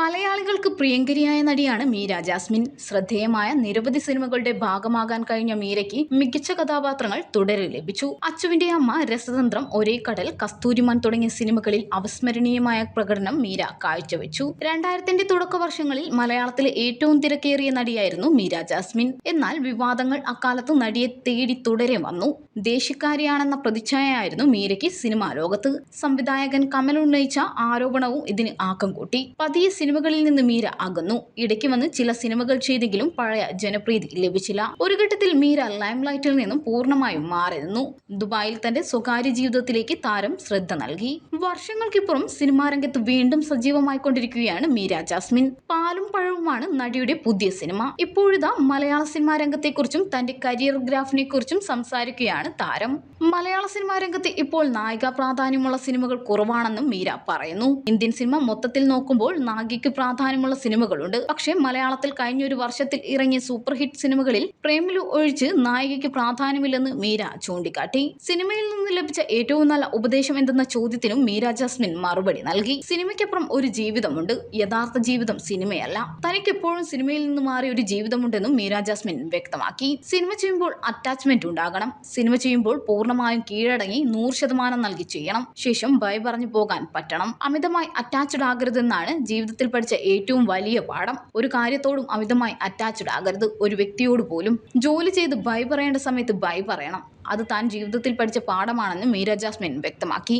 മലയാളികൾക്ക് പ്രിയങ്കരിയായ നടിയാണ് മീര ജാസ്മിൻ. ശ്രദ്ധേയമായ നിരവധി സിനിമകളുടെ ഭാഗമാകാൻ കഴിഞ്ഞ മീരയ്ക്ക് മികച്ച കഥാപാത്രങ്ങൾ തുടരെ ലഭിച്ചു. അച്ചുവിന്റെ അമ്മ രസതന്ത്രം ഒരേ കടൽ കസ്തൂരിമാൻ തുടങ്ങിയ സിനിമകളിൽ അവസ്മരണീയമായ പ്രകടനം മീര കാഴ്ചവെച്ചു. രണ്ടായിരത്തിന്റെ തുടക്ക വർഷങ്ങളിൽ മലയാളത്തിലെ ഏറ്റവും തിരക്കേറിയ നടിയായിരുന്നു മീര ജാസ്മിൻ. എന്നാൽ വിവാദങ്ങൾ അക്കാലത്ത് നടിയെ തേടി തുടരെ വന്നു. ദേശക്കാരിയാണെന്ന പ്രതിച്ഛായയായിരുന്നു മീരയ്ക്ക് സിനിമാ ലോകത്ത്. സംവിധായകൻ കമൽ ഉന്നയിച്ച ആരോപണവും ഇതിന് ആക്കം കൂട്ടി. പതിയെ സിനിമകളിൽ നിന്ന് മീര അകന്നു ഇടയ്ക്ക് വന്ന് ചില സിനിമകൾ ചെയ്തെങ്കിലും പഴയ ജനപ്രീതി ലഭിച്ചില്ല. ഒരു ഘട്ടത്തിൽ മീര ലൈംലൈറ്റിൽ നിന്നും പൂർണമായും മാറി നിന്നു ദുബായിൽ തന്റെ സ്വകാര്യ ജീവിതത്തിലേക്ക് താരം ശ്രദ്ധ നൽകി. വർഷങ്ങൾക്കിപ്പുറം സിനിമാ രംഗത്ത് വീണ്ടും സജീവമായിക്കൊണ്ടിരിക്കുകയാണ് മീര ജാസ്മിൻ. പാലും പഴവുമാണ് നടിയുടെ പുതിയ സിനിമ. ഇപ്പോഴിതാ മലയാള സിനിമാ രംഗത്തെക്കുറിച്ചും തന്റെ കരിയർ ഗ്രാഫിനെ കുറിച്ചും സംസാരിക്കുകയാണ് താരം. മലയാള സിനിമാ രംഗത്ത് ഇപ്പോൾ നായിക പ്രാധാന്യമുള്ള സിനിമകൾ കുറവാണെന്നും മീര പറയുന്നു. ഇന്ത്യൻ സിനിമ മൊത്തത്തിൽ നോക്കുമ്പോൾ നായികയ്ക്ക് പ്രാധാന്യമുള്ള സിനിമകളുണ്ട്. പക്ഷേ മലയാളത്തിൽ കഴിഞ്ഞ ഒരു വർഷത്തിൽ ഇറങ്ങിയ സൂപ്പർ ഹിറ്റ് സിനിമകളിൽ പ്രേമിലു ഒഴിച്ച് നായികയ്ക്ക് പ്രാധാന്യമില്ലെന്ന് മീര ചൂണ്ടിക്കാട്ടി. സിനിമയിൽ നിന്ന് ലഭിച്ച ഏറ്റവും നല്ല ഉപദേശം എന്തെന്ന ചോദ്യത്തിനും മീര ജാസ്മിൻ മറുപടി നൽകി. സിനിമയ്ക്കപ്പുറം ഒരു ജീവിതമുണ്ട്. യഥാർത്ഥ ജീവിതം സിനിമയല്ല. തനിക്കെപ്പോഴും സിനിമയിൽ നിന്ന് മാറിയ ഒരു ജീവിതമുണ്ടെന്നും മീര ജാസ്മിൻ വ്യക്തമാക്കി. സിനിമ ചെയ്യുമ്പോൾ അറ്റാച്ച്മെന്റ് ഉണ്ടാകണം. സിനിമ ചെയ്യുമ്പോൾ പൂർണമായും കീഴടങ്ങി നൂറ് ശതമാനം നൽകി ചെയ്യണം. ശേഷം ഭയ പറഞ്ഞു പോകാൻ പറ്റണം. അമിതമായി അറ്റാച്ച്ഡ് ആകരുതെന്നാണ് ജീവിതത്തിൽ പഠിച്ച ഏറ്റവും വലിയ പാഠം ഒരു കാര്യത്തോടും അമിതമായി അറ്റാച്ച്ഡ് ആകരുത്. ഒരു വ്യക്തിയോട് പോലും ജോലി ചെയ്ത് ബൈ പറയേണ്ട സമയത്ത് ബൈ പറയണം. അത് താൻ ജീവിതത്തിൽ പഠിച്ച പാഠമാണെന്ന് മീര ജാസ്മിൻ വ്യക്തമാക്കി.